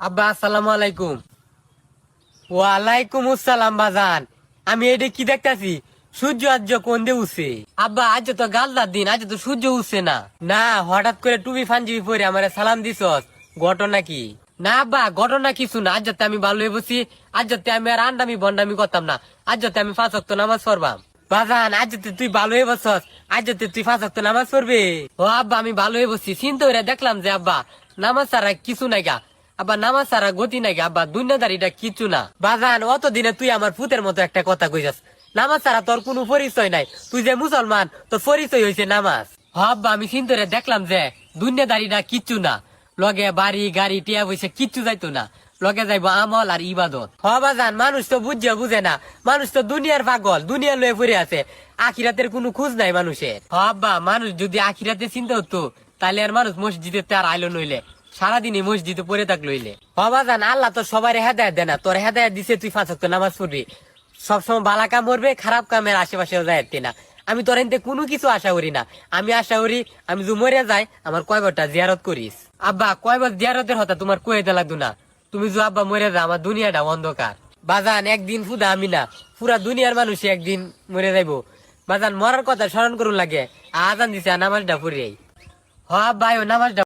আব্বা, আসসালামু আলাইকুম। ওয়ালাইকুম আসসালাম, বাজান। আমি এটা কি দেখতাছি? সূর্য আজ কোন দিয়ে উঠছে? আব্বা, আজ তো গালদার দিন, আজ তো সূর্য উঠছে না। না, হঠাৎ করে টুপি ফাঞ্জিবি পরে আমার সালাম দিছস। ঘটনা কি? না, আব্বা, ঘটনা কিছু না। আজ যাতে আমি ভালো হয়ে বসি। আজ যাতে আমি আর আন্ডামি বন্ডামি করতাম না। আজ যাতে আমি পাঁচ অক্ত নামাজ পড়বাম। বাজান, আজ যাতে তুই ভালো হয়ে বসস আজ যাতে তুই পাঁচ অক্ত নামাজ পড়বে। ও আব্বা, আমি ভালো হয়ে বসছি। চিন্তা করে দেখলাম যে, আব্বা, নামাজ ছাড়া কিছু নাই গা। আবার নামাজ সারা গতি নাকি আব্বা দুনিয়াদারিটা কিচ্ছু না। বাজান, অত দিনে তুই আমার পুতের মতো একটা কথা কইছাস। নামাজ সারা তোর কোনো পরিচয় নাই। তুই যে মুসলমান, তোর পরিচয় হয়েছে নামাজ। হ, আব্বা, আমি চিন্তরে দেখলাম যে দুনিয়াদারিটা কিচ্ছু না। লগে বাড়ি, গাড়ি, টিয়া পয়সা কিচ্ছু যাইতো না। লগে যাইব আমল আর ইবাদত। হ, বাজান, মানুষ তো বুঝছে বুঝে না। মানুষ তো দুনিয়ার পাগল, দুনিয়া লয়ে পড়ে আছে। আখিরাতের কোনো খোঁজ নাই মানুষের। হ, আব্বা, মানুষ যদি আখিরাতে চিন্তা হতো তাহলে আর মানুষ মসজিদে তার আইলো নইলে। সারাদিনই মসজিদে পড়ে থাকল হইলে বাবা জান, আল্লাহ তো সবার হেদায়ত দেয় না। তোর হেদায়ত দিছে তুই ওয়াক্ত নামাজ পড়বি। সবসময় বালা কাম করবে, খারাপ কামের আশেপাশে যাইতে না। আমি তোর এনতে কোনো কিছু আশা করি না। আমি আশা করি, আমি যদি মরে যাই, আমার কয়বারটা জিয়ারত করিস। আব্বা, কয়বার জিয়ারতের হতা তোমার কইতে লাগতো না। তুমি যদি আব্বা মরে যা, আমার দুনিয়াটা অন্ধকার। বাজান একদিন ফুদা আমি না। পুরা দুনিয়ার মানুষ একদিন মরে যাইবো। বাজান মরার কথা স্মরণ করুন লাগে। আজান দিছে নামাজটা পড়িয়াই হ, আব্বা নামাজটা